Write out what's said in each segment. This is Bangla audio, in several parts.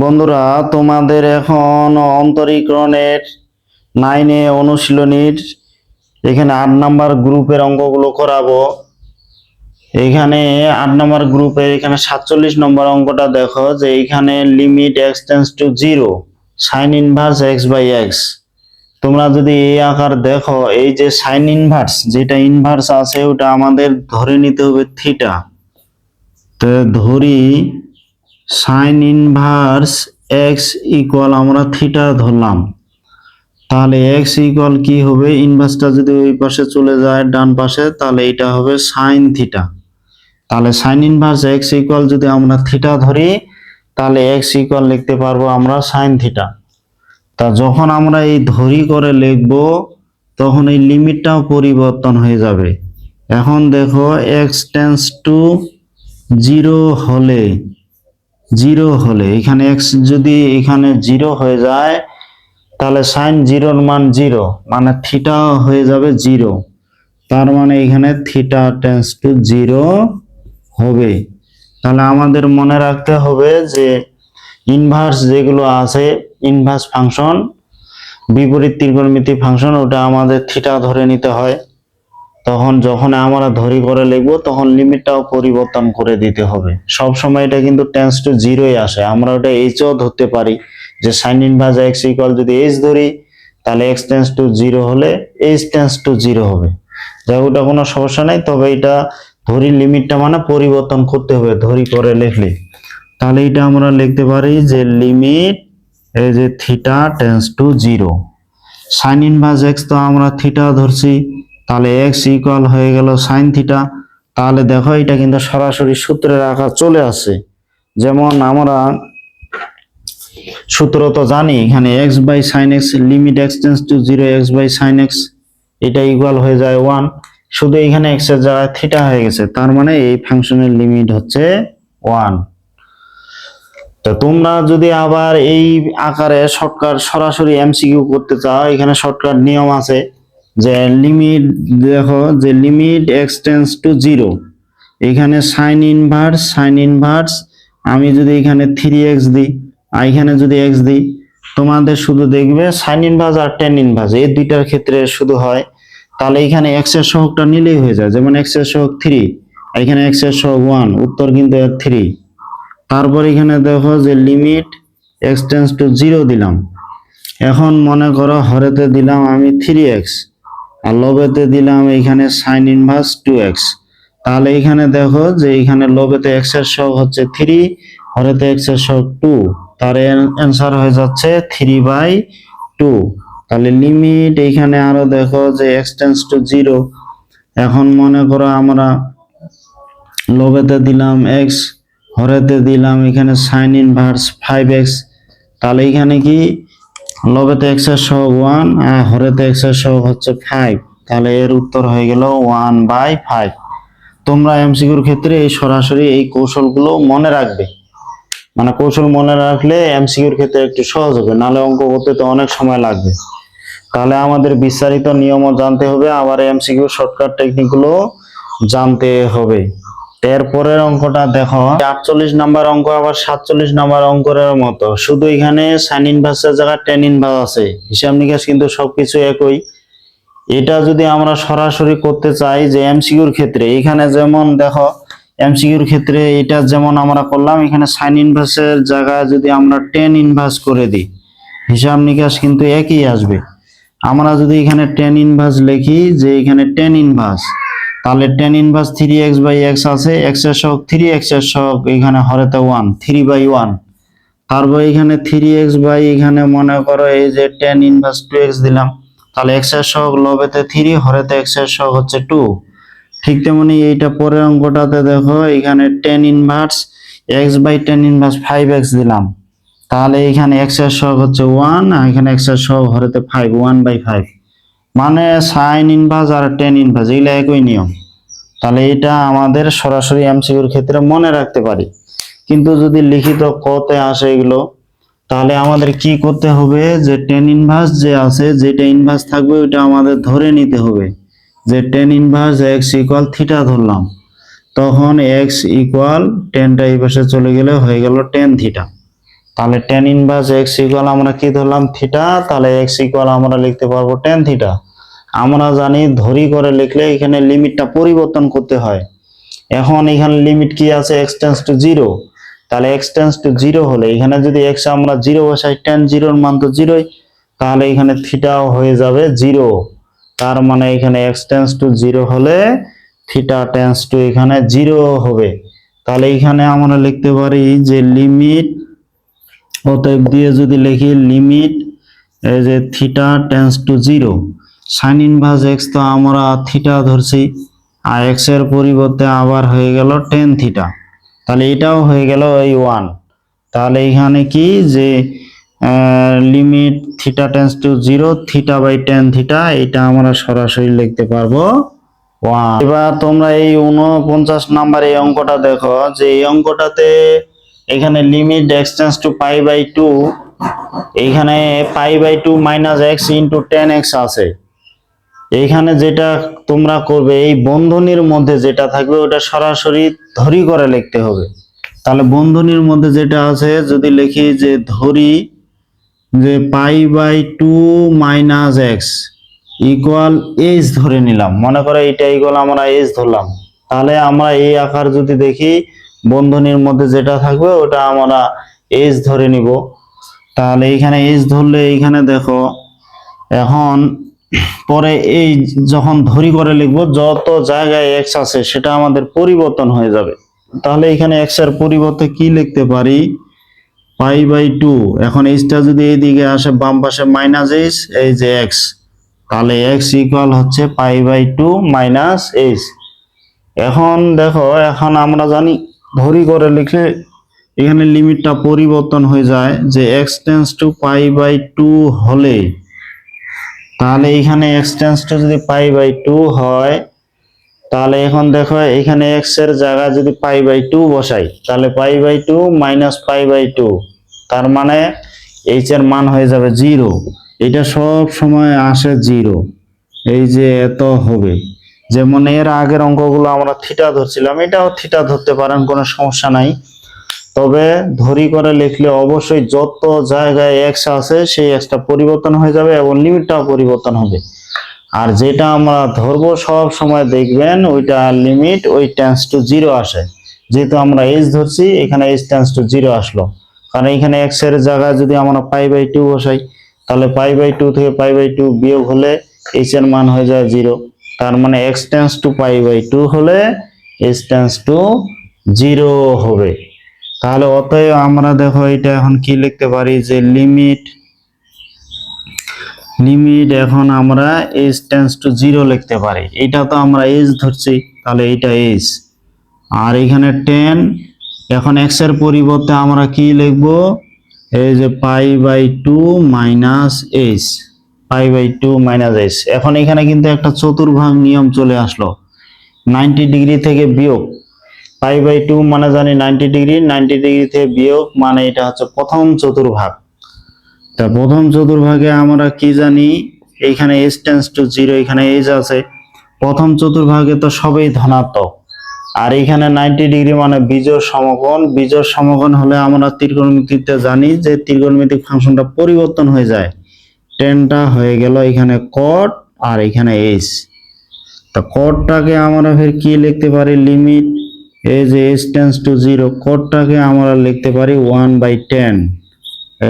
বন্ধুরা, তোমাদের এখন অন্তরীকরণের নাইনে অনুশীলনীর এখানে আট নাম্বার গ্রুপের অঙ্কগুলো করাবো। এখানে আট নাম্বার গ্রুপের এখানে সাতচল্লিশ নম্বর অঙ্কটা দেখো যে এখানে limit x to zero sine inverse x by x তোমরা যদি এই আকার দেখো, এই যে সাইন ইনভার্স যেটা ইনভার্স আছে, ওটা আমাদের ধরে নিতে হবে থিটা তো ধরি সাইন ইনভার্স এক্স ইকুয়াল আমরা থিটা ধরলাম। তাহলে এক্স ইকুয়াল কি হবে? ইনভার্সটা যদি ওই পাশে চলে যায়, ডান পাশে, তাহলে এটা হবে সাইন থিটা তাহলে সাইন ইনভার্স এক্স ইকুয়াল যদি আমরা থিটা ধরি, তাহলে এক্স ইকুয়াল লিখতে পারব আমরা সাইন থিটা তা যখন আমরা এই ধরি করে লিখব, তখন এই লিমিটটাও পরিবর্তন হয়ে যাবে। এখন দেখো এক্স টেন্স টু জিরো হলে জিরো হলে, এখানে এক্স যদি এখানে জিরো হয়ে যায়, তাহলে সাইন জিরোর মান জিরো মানে থিটা হয়ে যাবে জিরো। তার মানে এখানে থিটা টেন্স টু জিরো হবে। তাহলে আমাদের মনে রাখতে হবে যে ইনভার্স যেগুলো আছে ইনভার্স ফাংশন বিপরীত ত্রিকোণমিতি ফাংশন ওটা আমাদের থিটা ধরে নিতে হয়। তখন যখন আমরা ধরি করে লিখব, তখন লিমিটটাও পরিবর্তন করে দিতে হবে। সব সময় এটা কিন্তু টেন্স টু জিরোই আসে। আমরা ওটা এইচও ধরতে পারি। যে সাইন ইনভার্স এক্স ইকুয়াল যদি এইচ ধরি, তাহলে এক্স টেন্স টু জিরো হলে এইচ টেন্স টু জিরো হবে। যাই ওটা কোনো সমস্যা নাই। তবে এটা ধরি লিমিটটা মানে পরিবর্তন করতে হবে, ধরি করে লিখলে। তাহলে এটা আমরা লিখতে পারি যে লিমিট এই যে theta tends to zero sine inverse x তো আমরা থিটা ধরছি। তাহলে এক্স ইকুয়াল হয়ে গেল সাইন থিটা তাহলে দেখো এটা কিন্তু সরাসরি সূত্রের আকার চলে আসে যেমন আমরা সূত্র তো জানি, এখানে x by sine x limit x tends to zero x by sine x এটা ইকুয়াল হয়ে যায় ওয়ান শুধু এখানে এক্সের জায়গায় থিটা হয়ে গেছে, তার মানে এই ফাংশনের লিমিট হচ্ছে ওয়ান তো তোমরা যদি আবার এই আকারে শর্টকাট সরাসরি এমসিকিউ করতে চাও, এখানে শর্টকাট নিয়ম আছে যে লিমিট দেখো, যে limit x tends to zero এখানে সাইন ইনভার্স সাইন ইনভার্স আমি যদি এখানে থ্রি এক্স দিই, আর এখানে যদি এক্স দিই, তোমাদের শুধু দেখবে সাইন ইনভার্স আর টেন ইনভার্স এই দুইটার ক্ষেত্রে শুধু হয়। তাহলে এখানে এক্সের সহগটা নিলেই হয়ে যায়, যেমন এক্সের সহগ থ্রি এখানে এক্সের সহগ ওয়ান উত্তর কিন্তু থ্রি তারপর এখানে দেখো যে limit x tends to zero দিলাম। এখন মনে করো হরেতে দিলাম আমি থ্রি এক্স আর লবেতে দিলাম এখানে সাইন ইনভার্স টু এক্স তাহলে এখানে দেখো যে এখানে লবেতে এক্সের সহগ হচ্ছে থ্রি হরেতে এক্সের সহগ টু তার অ্যান্সার হয়ে যাচ্ছে থ্রি বাই টু তাহলে লিমিট এইখানে আরও দেখো যে এক্স টেন্স টু জিরো এখন মনে করো আমরা লবেতে দিলাম এক্স হরেতে দিলাম এখানে সাইন ইনভার্স ফাইভ এক্স তাহলে এখানে কি লবেতে এক্সের সহগ ওয়ান আর হরেতে এক্সের সহগ হচ্ছে ফাইভ তাহলে এর উত্তর হয়ে গেল ওয়ান বাই ফাইভ তোমরা এমসিকিউর ক্ষেত্রে এই সরাসরি এই কৌশলগুলো মনে রাখবে। মানে কৌশল মনে রাখলে এমসিকিউর ক্ষেত্রে একটু সহজ হবে, নাহলে অঙ্ক করতে তো অনেক সময় লাগবে। তাহলে আমাদের বিস্তারিত নিয়মও জানতে হবে, আবার এমসিকিউ শর্টকাট টেকনিকগুলো জানতে হবে। এরপরের অঙ্কটা দেখো। আটচল্লিশ নাম্বার অঙ্ক, আবার সাতচল্লিশ নাম্বার অঙ্কের মতো। শুধু এখানে সাইন ইনভার্সের জায়গায় টেন ইনভার্স আছে। হিসাব নিকাশ কিন্তু সবকিছু একই। এটা যদি আমরা সরাসরি করতে চাই যে এমসিকিউর ক্ষেত্রে, এখানে যেমন দেখো এমসিকিউর ক্ষেত্রে এটা যেমন আমরা করলাম, এখানে সাইন ইনভার্সের জায়গায় যদি আমরা টেন ইনভার্স করে দিই, হিসাব নিকাশ কিন্তু একই আসবে। আমরা যদি এখানে টেন ইনভার্স লিখি যে এখানে টেন ইনভার্স তাহলে tan inverse three x by x আছে এক্সের সহগ থ্রি এক্সের সহগ এখানে হরেতে ওয়ান থ্রি বাই ওয়ান তারপর এখানে থ্রি এক্স বাই এখানে মনে করো এই যে টেন ইনভার্স টু এক্স দিলাম, তাহলে এক্সের সহগ লবেতে থ্রি হরেতে এক্সের সহগ হচ্ছে টু ঠিক তেমনি এইটা পরের অঙ্কটাতে দেখো, এখানে tan inverse x by tan inverse five x দিলাম। তাহলে এখানে এক্সের সহগ হচ্ছে ওয়ান আর এখানে এক্সের সহগ হরেতে ফাইভ ওয়ান বাই ফাইভ মানে সাইন ইনভার্স আর টেন ইনভার্স এগুলো একই নিয়ম। তাহলে এটা আমাদের সরাসরি এমসিকিউর ক্ষেত্রে মনে রাখতে পারি। কিন্তু যদি লিখিত কতে আসে এগুলো, তাহলে আমাদের কি করতে হবে? যে টেন ইনভার্স যে আছে, যেটা ইনভার্স থাকবে ওইটা আমাদের ধরে নিতে হবে। যে tan inverse x equal theta ধরলাম, তখন এক্স ইকুয়াল টেনটা এই পাশে চলে গেলে হয়ে গেল টেন থিটা। তাহলে টেন ইনভার্স এক্স ইকুয়াল আমরা কি ধরলাম? থিটা তাহলে এক্স ইকুয়াল আমরা লিখতে পারব টেন থিটা আমরা জানি ধরি করে লিখলে এখানে লিমিটটা পরিবর্তন করতে হয়। এখন এখানে লিমিট কি আছে? এক্স টেন্স টু জিরো তাহলে এক্স টেন্স টু জিরো হলে এখানে যদি এক্স আমরা জিরো বসাই টেন জিরোর মান তো জিরোই তাহলে এখানে থিটাও হয়ে যাবে জিরো তার মানে এখানে এক্স টেন্স টু জিরো হলে থিটা টেন্স টু এখানে জিরো হবে। তাহলে এখানে আমরা লিখতে পারি যে লিমিট অতএব দিয়ে যদি লিখি লিমিট, এই যে theta tends to zero. Sine inverse x তো আমরা থিটা ধরছি, আর এক্সের পরিবর্তে আবার হয়ে গেল টেন থিটা। তাহলে এটাও হয়ে গেল এই ওয়ান। তাহলে এখানে কি যে limit theta tends to zero, theta by tan theta, এটা আমরা সরাসরি লিখতে পারব এবার তোমরা এই উনপঞ্চাশ নাম্বার এই অঙ্কটা দেখো, যে এই অঙ্কটাতে এখানে limit x tends to pi by two এইখানে pi by two minus x into tan x আছে। এইখানে যেটা তোমরা করবে, এই বন্ধনীর মধ্যে যেটা থাকবে, ওটা সরাসরি ধরি করে লিখতে হবে। তাহলে বন্ধনীর মধ্যে যেটা আছে, যদি লিখি যে ধরি, যে pi by two minus x equal h ধরে নিলাম। মনে করো এটা ইকুয়াল আমরা এইচ ধরলাম। তাহলে আমরা এই আকার যদি দেখি বন্ধনীর মধ্যে যেটা থাকবে, ওটা আমরা এইচ ধরে নিব। তাহলে এইখানে এইচ ধরলে এইখানে দেখো, এখন পরে এই যখন ধরি করে লিখব, যত জায়গায় এক্স আছে সেটা আমাদের পরিবর্তন হয়ে যাবে। তাহলে এখানে এক্সের পরিবর্তে কি লিখতে পারি? Pi by two. এখন এইচটা যদি এইদিকে আসে, বাম পাশে মাইনাস এইচ এই যে এক্স তাহলে এক্স ইকুয়াল হচ্ছে pi by two minus h এখন দেখো, এখন আমরা জানি ধরি করে লিখলে এখানে লিমিটটা পরিবর্তন হয়ে যায় যে x tends to pi by two হলে, তাহলে এখানে এক্স টু যদি পাই বাই টু হয়, তাহলে এখন দেখো এখানে এক্সের জায়গায় যদি পাই বাই টু বসাই, তাহলে pi by two minus pi by two তার মানে এইচ এর মান হয়ে যাবে জিরো এটা সব সময় আসে জিরো এই যে এত হবে। যেমন এর আগের অঙ্কগুলো আমরা থিটা ধরছিলাম, এটাও থিটা ধরতে পারেন, কোনো সমস্যা নাই। তবে ধরি করে লিখলে অবশ্যই যত জায়গায় এক্স আছে, সেই এক্সটা পরিবর্তন হয়ে যাবে এবং লিমিটটাও পরিবর্তন হবে। আর যেটা আমরা ধরবো সব সময় দেখবেন, ওইটা লিমিট ওই টেন্স টু জিরো আসে। যেহেতু আমরা এইচ ধরছি, এখানে এইচ টেন্স টু জিরো আসলো। কারণ এখানে এক্সের জায়গায় যদি আমরা পাই বাই টু বসাই, তাহলে পাই বাই টু থেকে পাই বাই টু বিয়োগ হলে এইচ এর মান হয়ে যায় জিরো তার মানে x tends to pi by two হলে এইচ টেন্স টু জিরো হবে। তাহলে অতএব আমরা দেখো এটা এখন কি লিখতে পারি? যে লিমিট লিমিট এখন আমরা এইচ টেন্স টু জিরো লিখতে পারি। এটা তো আমরা এইচ ধরছি, তাহলে এইটা এইচ আর এখানে টেন এখন এক্সের পরিবর্তে আমরা কি লিখব? এই যে pi by two minus h pi by two minus h এখন এখানে কিন্তু একটা চতুর্ভাগ নিয়ম চলে আসলো। নাইনটি ডিগ্রি থেকে বিয়োগ। পাই বাই টু মানে জানি নাইনটি ডিগ্রি নাইনটি ডিগ্রি থেকে বিয়োগ মানে এটা হচ্ছে প্রথম চতুর্ভাগ। তা প্রথম চতুর্ভাগে আমরা কি জানি এইখানে এস টেন্স টু জিরো এখানে এজ আছে। প্রথম চতুর্ভাগে তো সবই ধনাত্মক। আর এখানে নাইনটি ডিগ্রি মানে বীজোর সমকোণ। বীজোর সমকোণ হলে আমরা ত্রিকোণমিতিতে জানি যে ত্রিকোণমিতিক ফাংশনটা পরিবর্তন হয়ে যায়। টেনটা হয়ে গেল এখানে কট আর এখানে এস তা কটটাকে আমরা ফের কি লিখতে পারি? লিমিট যে এস টেন্স টু জিরো কটটাকে আমরা লিখতে পারি one by tan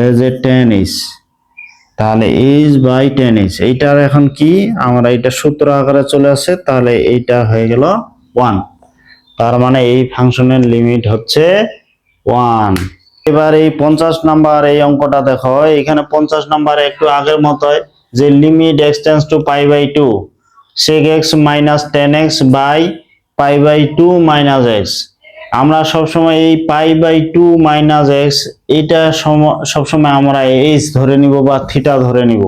h A tan ইস তাহলে এইচ বাই টেন ইস এইটার এখন কি? আমরা এটা সূত্র আকারে চলে আসে, তাহলে এইটা হয়ে গেল ওয়ান তার মানে এই ফাংশনের লিমিট হচ্ছে ওয়ান এবার এই পঞ্চাশ নাম্বার এই অঙ্কটা দেখো, এখানে পঞ্চাশ নাম্বার একটু আগের মতোই যে limit x tends to pi by two sec x minus tan x by pi by two minus x আমরা সবসময় এই pi by two minus x এটা সম- সবসময় আমরা এইচ ধরে নিব বা থিটা ধরে নিব।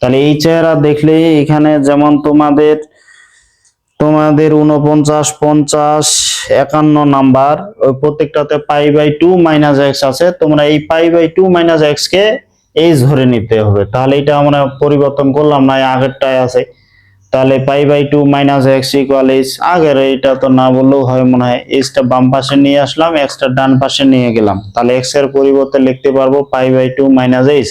তাহলে এই চেহারা দেখলে এখানে যেমন তোমাদের তোমাদের উনপঞ্চাশ পঞ্চাশ, একান্ন নাম্বার। ওই প্রত্যেকটাতে pi by two minus x আছে। তোমরা এই pi by two minus x K h ধরে নিতে হবে। তাহলে এটা আমরা পরিবর্তন করলাম না, এই আগেরটায় আছে। তাহলে pi by two minus x equal h আগের এটা তো না বললেও হয় মনে হয়। এইচটা বাম পাশে নিয়ে আসলাম এক্সটা ডান পাশে নিয়ে গেলাম। তাহলে এক্সের পরিবর্তে লিখতে পারব pi by two minus h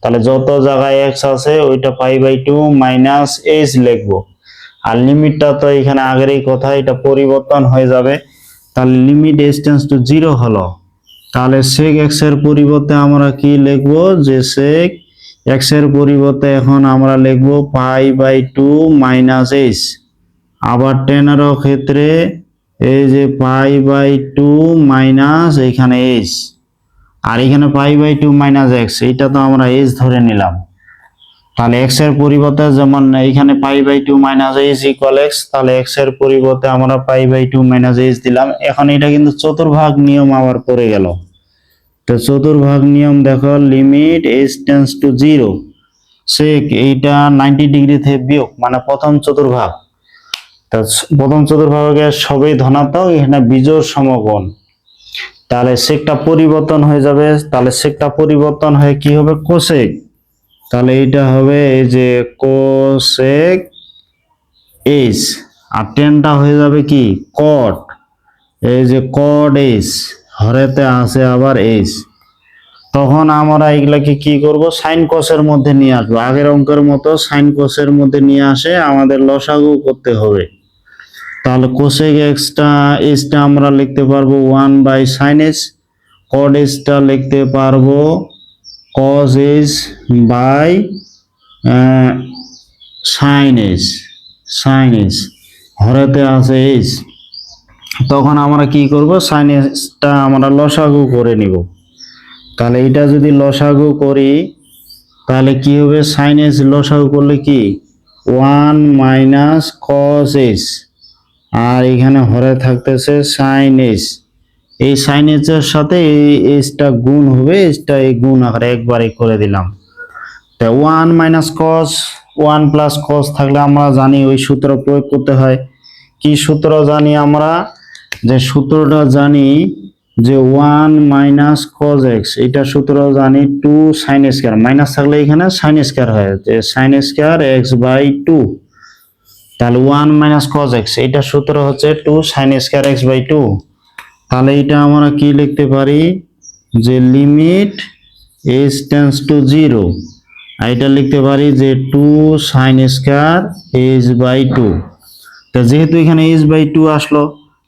তাহলে যত জায়গায় এক্স আছে, ওইটা pi by two minus h লিখব। আর লিমিটটা তো এখানে আগেরই কথা, এটা পরিবর্তন হয়ে যাবে। তাহলে limit h tends to zero হলো। তাহলে সেক এক্সের পরিবর্তে আমরা কি লিখব? যে সেক এক্সের পরিবর্তে এখন আমরা লিখব pi by two minus h আবার টেনেরও ক্ষেত্রে এই যে পাই বাই টু মাইনাস এখানে এইচ আর এখানে pi by two minus x এইটা তো আমরা এইচ ধরে নিলাম। তাহলে এক্সের পরিবর্তে যেমন এইখানে pi by two minus h equal x তাহলে এক্সের পরিবর্তে আমরা pi by two minus h দিলাম। এখন এটা কিন্তু চতুর্ভাগ নিয়ম আবার পড়ে গেল। তো চতুর্ভাগ নিয়ম দেখো limit h tends to zero sec এইটা নাইনটি ডিগ্রি থেকে বিয়োগ মানে প্রথম চতুর্ভাগ। তা প্রথম চতুর্ভাগে সবই ধনাত্মক, এখানে বিজোড় সমকোণ। তাহলে সেকটা পরিবর্তন হয়ে যাবে, তাহলে সেকটা পরিবর্তন হয়ে কি হবে? কোসেক তাহলে এটা হবে এই যে কোসেক এইচ আর টেনটা হয়ে যাবে কি? কট এই যে কট এইচ হরেতে আছে আবার এইচ তখন আমরা এগুলাকে কি করব? সাইন কসের মধ্যে নিয়ে আসব। আগের অঙ্কের মতো সাইন কসের মধ্যে নিয়ে আসে আমাদের লসাগু করতে হবে। তাহলে কোসেক এক্সটা এসটা আমরা লিখতে পারব one by sine s cot এসটা লিখতে পারব cos s by sine s sine s হরেতে আছে এস তখন আমরা কি করব? সাইন এসটা আমরা লসাগু করে নিব। তাহলে এটা যদি লসাগু করি, তাহলে কি হবে? সাইন এস লসাগু করলে কি? ওয়ান মাইনাস কস এস আর এখানে হরে থাকতেছে সাইন এস এই সাইন এর সাথে এই এসটা গুণ হবে এসটা এই গুণ আকারে একবারে করে দিলাম। তা one minus cos one plus cos থাকলে আমরা জানি ওই সূত্র প্রয়োগ করতে হয়। কি সূত্র জানি আমরা? যে সূত্রটা জানি যে ওয়ান মাইনাস কজ এক্স এটা সূত্র জানি টু সাইন স্কোয়ার মাইনাস থাকলে এখানে সাইন স্কোয়ার হয়, যে sine square x by two তাহলে ওয়ান মাইনাস কজ এক্স এটা সূত্র হচ্ছে two sine square x by two তাহলে এটা আমরা কি লিখতে পারি? যে limit s tends to zero এটা লিখতে পারি যে two sine square s by two তা যেহেতু এখানে এস বাই টু আসলো,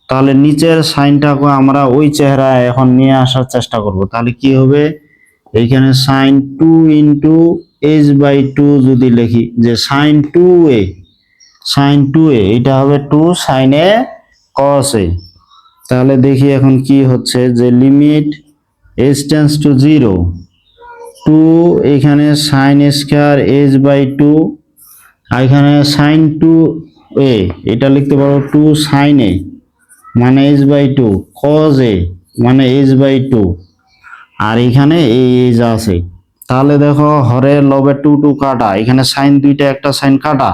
তাহলে নিচের সাইনটাকে আমরা ওই চেহারায় এখন নিয়ে আসার চেষ্টা করব। তাহলে কি হবে? এইখানে sine two into h by two যদি লিখি, যে sine two a sine two a এটা হবে টু সাইন এ কস এ তাহলে দেখি এখন কি হচ্ছে যে limit h tends to zero two এখানে sine square h by two আর এখানে সাইন টু এ এটা লিখতে পারো টু সাইন এ মানে h by two cos a মানে এইচ বাই টু আর এখানে এই এইচ আছে। তাহলে দেখো হরে লবে টু টু কাটা, এখানে সাইন দুইটা, একটা সাইন কাটা।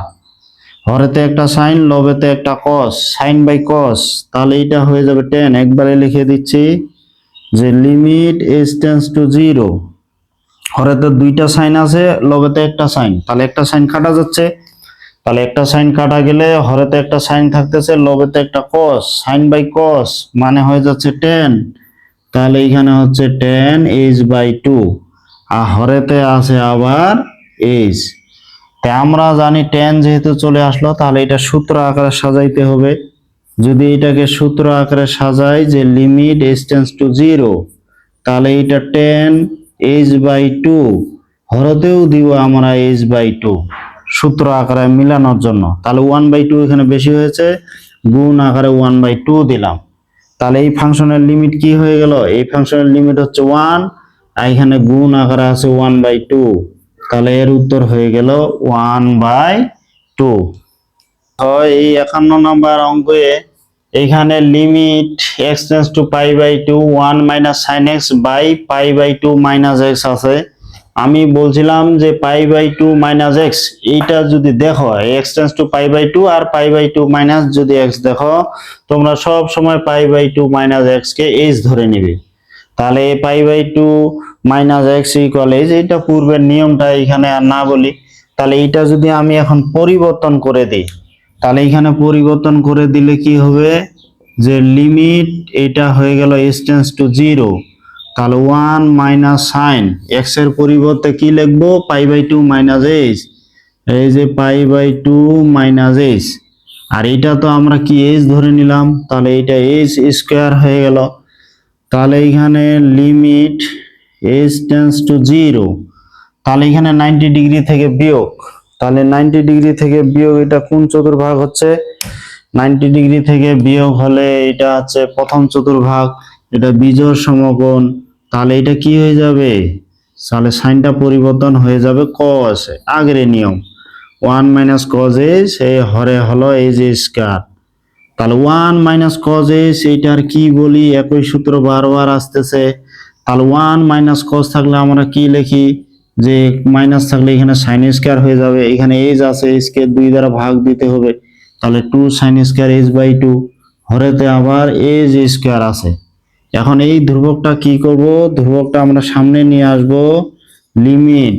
হরেতে একটা সাইন লবেতে একটা কস। সাইন বাই কস, তাহলে এটা হয়ে যাবে টেন। একবারে লিখে দিচ্ছি যে limit s tends to zero. হরেতে দুইটা সাইন আছে লবেতে একটা সাইন। তাহলে একটা সাইন কাটা যাচ্ছে। তাহলে একটা সাইন কাটা গেলে হরেতে একটা সাইন থাকতেছে লবেতে একটা কস। সাইন বাই কস মানে হয়ে যাচ্ছে টেন। তাহলে এখানে হচ্ছে টেন এইচ বাই টু। আর হরেতে আছে আবার এইচ আমরা জানি টেন যেহেতু চলে আসলো, তাহলে এটা সূত্র আকারে সাজাইতে হবে। যদি এটাকে সূত্র আকারে সাজাই যে limit h tends to zero তাহলে এটা টেন এইচ বাই টু হরতেও দিব আমরা এইচ বাই টু সূত্র আকারে মিলানোর জন্য। তাহলে ওয়ান বাই টু এখানে বেশি হয়েছে, গুণ আকারে ওয়ান বাই টু দিলাম। তাহলে এই ফাংশনের লিমিট কি হয়ে গেল? এই ফাংশনের লিমিট হচ্ছে ওয়ান আর এখানে গুণ আকারে আছে ওয়ান বাই টু তাহলে এর উত্তর হয়ে গেল ওয়ান বাই টু হয় এই একান্ন নম্বর অঙ্কে এখানে limit x to pi by two one minus sine x by pi by two minus x আছে। আমি বলছিলাম যে pi by two minus x এইটা যদি দেখো x to pi by two R pi by two minus যদি এক্স দেখো, তোমরা সব সময় pi by two minus x K h ধরে নিবে। তাহলে pi by two minus x equal h এইটা পূর্বের নিয়মটা এখানে আর না বলি, তাহলে এইটা যদি আমি এখন পরিবর্তন করে দিই, তাহলে এখানে পরিবর্তন করে দিলে কি হবে? যে লিমিট এটা হয়ে গেল এক্সটেন্স টু জিরো তাহলে ওয়ান মাইনাস সাইন এক্সের পরিবর্তে কি লিখব? Pi by two minus h এই যে pi by two minus h আর এটা তো আমরা কি এইচ ধরে নিলাম? তাহলে এটা এইচ স্কোয়ার হয়ে গেল, তাহলে এখানে limit h tends to zero তাহলে এখানে নাইনটি ডিগ্রি থেকে বিয়োগ। তাহলে নাইনটি ডিগ্রি থেকে বিয়োগ এটা কোন চতুর্ভাগ হচ্ছে? নাইনটি ডিগ্রি থেকে বিয়োগ হলে এটা হচ্ছে প্রথম চতুর্ভাগ, এটা বিজোড় সমকোণ। তাহলে এটা কি হয়ে যাবে? তাহলে সাইনটা পরিবর্তন হয়ে যাবে কস আগের নিয়ম। ওয়ান মাইনাস কজ এস এই হরে হলো এই যে স্কার তাহলে ওয়ান মাইনাস কজ এস এইটার কি বলি? একই সূত্র বারবার আসতেছে। তাহলে ওয়ান মাইনাস কজ থাকলে আমরা কি লিখি? যে মাইনাস থাকলে এখানে সাইন স্কোয়ার হয়ে যাবে। এখানে এজ আছে এজকে দুই দ্বারা ভাগ দিতে হবে। তাহলে two sine square h by two হরেতে আবার এজ স্কোয়ার আছে। এখন এই ধ্রুবকটা কি করব? ধ্রুবকটা আমরা সামনে নিয়ে আসব। লিমিট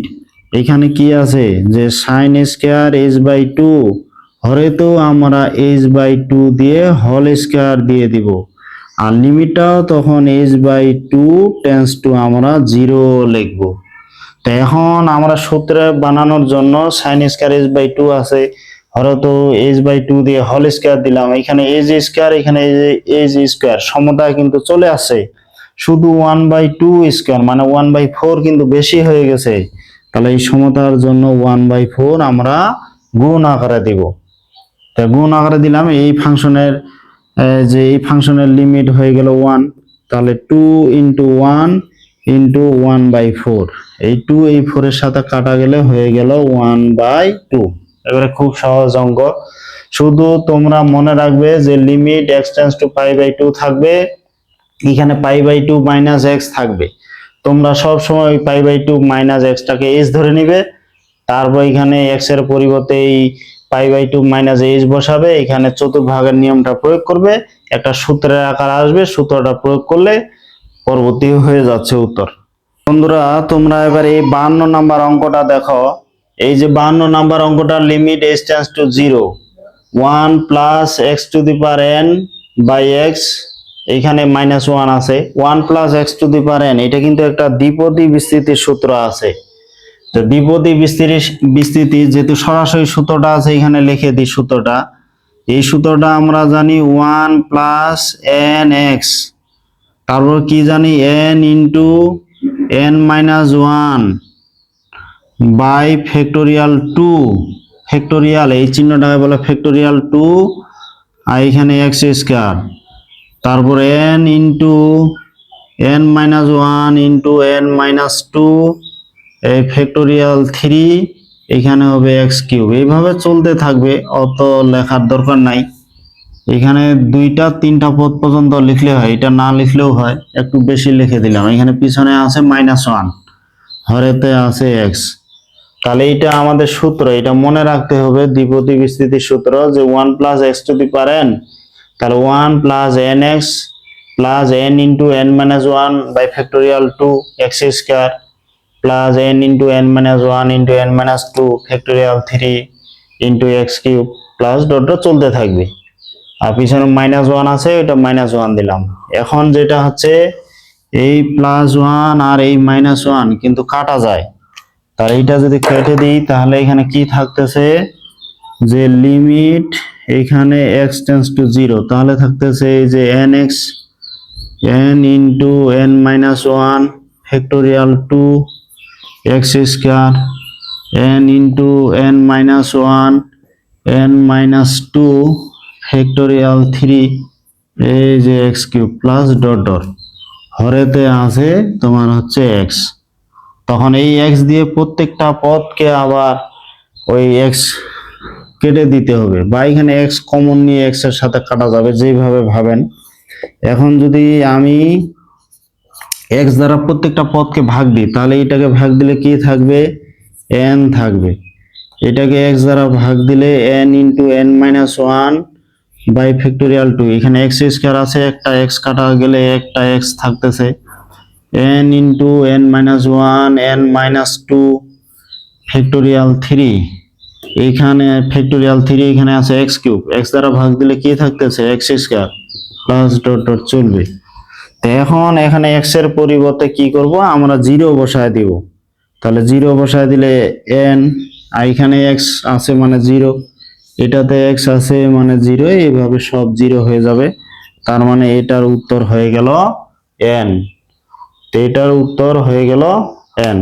এখানে কি আছে? যে sine square h by two হরেতেও আমরা এজ বাই টু দিয়ে হল স্কোয়ার দিয়ে দিব। আর লিমিটটাও তখন h by two tends to আমরা জিরো লিখব। তো এখন আমরা সূত্রে বানানোর জন্য sine square h by two আছে। হয়তো এজ বাই টু দিয়ে হল স্কোয়ার দিলাম। এখানে এজ স্কোয়ার এখানে এজ স্কোয়ার সমতা কিন্তু চলে আসে। শুধু ওয়ান বাই টু স্কোয়ার মানে ওয়ান বাই ফোর কিন্তু বেশি হয়ে গেছে। তাহলে এই সমতার জন্য ওয়ান বাই ফোর আমরা গুণ আকারে দিব। তা গুণ আকারে দিলাম এই ফাংশনের যে এই ফাংশনের লিমিট হয়ে গেল ওয়ান তাহলে two into one into one by four এই টু এই ফোরের সাথে কাটা গেলে হয়ে গেল ওয়ান বাই টু এবারে খুব সহজ অঙ্ক। শুধু তোমরা মনে রাখবে যে limit x to pi by two থাকবে, এখানে pi by two minus x থাকবে। তোমরা সব সময় পাই বাই টু মাইনাস এক্সটাকে এস ধরে নিবে। তারপর এখানে এক্সের পরিবর্তে এই pi by two minus h বসাবে, এখানে চতুর্ভাগের নিয়মটা প্রয়োগ করবে, একটা সূত্রের আকার আসবে, সূত্রটা প্রয়োগ করলে পরবর্তী হয়ে যাচ্ছে উত্তর। বন্ধুরা, তোমরা এবার এই বান্ন নাম্বার অঙ্কটা দেখো। এই যে বান্ন number অঙ্কটার limit s tends to zero one plus x to the power n by x এইখানে মাইনাস ওয়ান আছে। One plus x to the power n এটা কিন্তু একটা দ্বিপদী বিস্তৃতির সূত্র আছে। তো দ্বিপদী বিস্তৃতি বিস্তৃতি যেহেতু সরাসরি সূত্রটা আছে, এখানে লিখে দিই সূত্রটা। এই সূত্রটা আমরা জানি ওয়ান প্লাস এন এক্স। তারপর কি জানি? N into n minus one by factorial two. Factorial, এই চিহ্নটাকে বলে ফ্যাক্টোরিয়াল টু, আর এখানে এক্স স্কোয়ার। তারপর n into n minus one into n minus two এই ফ্যাক্টোরিয়াল থ্রি এখানে হবে এক্স কিউব এইভাবে চলতে থাকবে, অত লেখার দরকার নাই। এখানে দুইটা, তিনটা পদ পর্যন্ত লিখলে হয়, এটা না লিখলেও হয়, একটু বেশি লিখে দিলাম। এখানে পিছনে আছে মাইনাস ওয়ান হরেতে আছে এক্স তাহলে এটা আমাদের সূত্র, এটা মনে রাখতে হবে দ্বিপদী বিস্তৃতির সূত্র, যে one plus x to the power তাহলে one plus n x plus n into n minus one by factorial two x square plus n into n minus one into n minus two factorial three into x cube plus dot dot চলতে থাকবে। আর পিছনে মাইনাস ওয়ান আছে, এটা মাইনাস ওয়ান দিলাম। এখন যেটা হচ্ছে, এই প্লাস ওয়ান আর এই মাইনাস ওয়ান কিন্তু কাটা যায়। তার এইটা যদি কেটে দিই, তাহলে এখানে কি থাকতেছে? যে লিমিট এখানে এক্স টেন্স টু জিরো তাহলে থাকতেছে এই যে n x n into n minus one factorial two x square n into n minus one n minus two factorial three এই যে x cube plus dot dot হরেতে আছে তোমার হচ্ছে এক্স তখন এই এক্স দিয়ে প্রত্যেকটা পদকে আবার ওই এক্স কেটে দিতে হবে। বা এখানে এক্স কমন নিয়ে এক্সের সাথে কাটা যাবে, যেভাবে ভাবেন। এখন যদি আমি এক্স দ্বারা প্রত্যেকটা পদকে ভাগ দিই, তাহলে এটাকে ভাগ দিলে কি থাকবে? এন থাকবে। এটাকে এক্স দ্বারা ভাগ দিলে n into n minus one by factorial two এখানে এক্স স্কোয়ার আছে, একটা এক্স কাটা গেলে একটা এক্স থাকতেছে। N into n minus one n minus two factorial three এইখানে ফ্যাক্টোরিয়াল থ্রি এখানে আছে এক্স কিউব এক্স দ্বারা ভাগ দিলে কি থাকতেছে? X square plus dot dot চলবে। এখন এখানে এক্সের পরিবর্তে কি করব? আমরা জিরো বসায় দিব। তাহলে জিরো বসায় দিলে এন এখানে এক্স আছে মানে জিরো। এটাতে এক্স আছে মানে জিরো, এইভাবে সব জিরো হয়ে যাবে। তার মানে এটার উত্তর হয়ে গেল এন এটার উত্তর হয়ে গেল এন